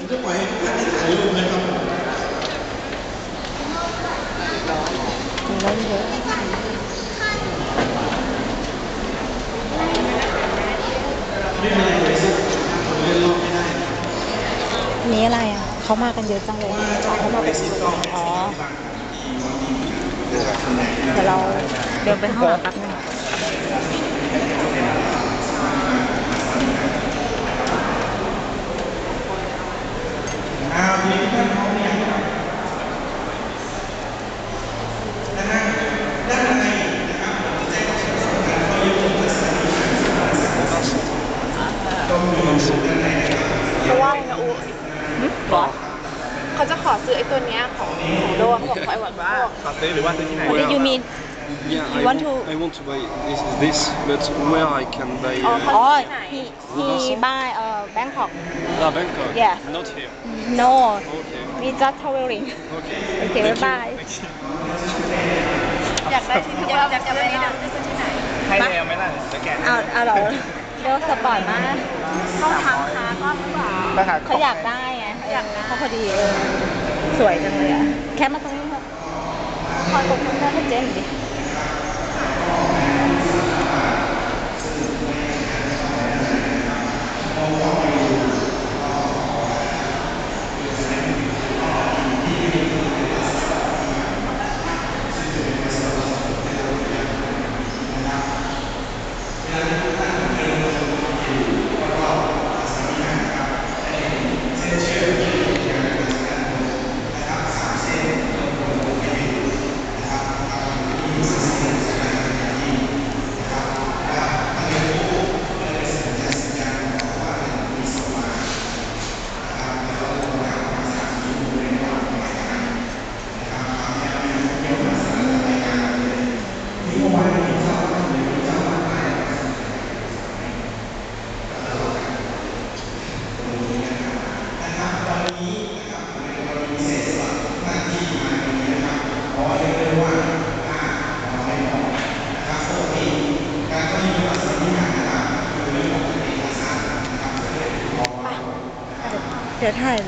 ผมจะปล่อยให้ทุกท่านได้ถ่ายรูปนะครับผมมีเล่นเยอะไม่เป็นไรเลยสักคนเล่นรอบไม่ได้นี่อะไรอะ เขามากันเยอะจังเลยเขามาเป็นสิบอ๋อ เดี๋ยวเราเดินไปห้องแป๊บนึง อ้าวทีนี้ทุกท่านพร้อมหรือยังครับด้านหน้าด้านในนะครับผมจะแจ้งข่าวสำคัญข้อยกเลิกทัศนวิสัยสำคัญก็มีความสุขด้านในนะครับ เพราะว่าอะไรนะอู เขาจะขอซื้อไอ้ตัวเนี้ยของของโดเขาบอกเขาไอ้หวัดว่า ขอซื้อหรือว่าซื้อที่ไหน What did you mean Yeah, You I want want, to- I want to buy this, this, but where I can buy? Oh, Uh, อ๋อที่ไหน he he buy เอ่อ Bangkok ah, Bangkok. Yeah. Not here. no Okay. we just traveling Okay. โอเค Thank you. บาย Thank you. อยากได้ที่อยากอยากได้ที่เดิมจะซื้อที่ไหนให้แรงไหมล่ะจะแกะเอาเอาเหรอเดี๋ยวสปอร์ตมากเข้าทางค้าก็หรือเปล่า ราคาเขาอยากได้ไงเขา อยากได้เขาพอดีเออสวยจังเลยอะ แค่มาตรงนี้เถอะคอยกดข้างหน้าให้เจ๊หน่อยดิ เดี๋ยวถ่าย